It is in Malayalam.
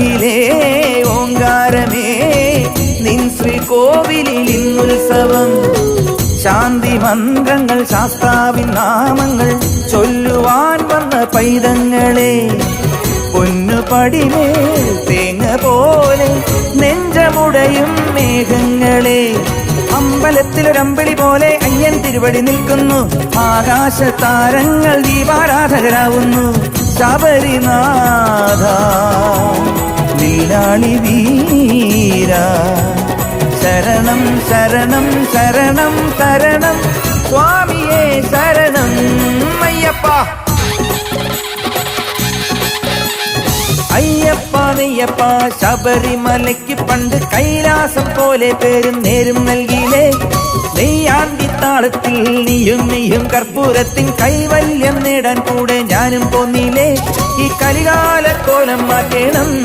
ിലേ ഓങ്കാരമേ നിൻ ശ്രീകോവിലിൽ ഇന്നുത്സവം ശാന്തി മന്ത്രങ്ങൾ ശാസ്താവിൻ നാമങ്ങൾ ചൊല്ലുവാൻ വന്ന പൈതങ്ങളെ പൊന്നു പടിമേൽ തേങ്ങ പോലെ നെഞ്ചമുടയും മേഘങ്ങളെ. അമ്പലത്തിലൊരമ്പിളി പോലെ അയ്യൻ തിരുവടി നിൽക്കുന്നു. ആകാശ താരങ്ങൾ ദീപാരാധകരാവുന്നു. ശബരിനാഥ നീലാളി വീര. ശരണം ശരണം ശരണം ശരണം. സ്വാമിയേ ശരണം അയ്യപ്പ. അയ്യപ്പ നെയ്യപ്പ ശബരിമലയ്ക്ക് പണ്ട് കൈലാസം പോലെ പേരും നേരും നൽകിയില്ലേ? നെയ്യാണ്ടി താളത്തിൽ നീയും നീയും കർപ്പൂരത്തിൻ കൈവല്യം നേടാൻ കൂടെ ഞാനും പോന്നില്ലേ? ഈ കലികാല കോലം മാറ്റേണം.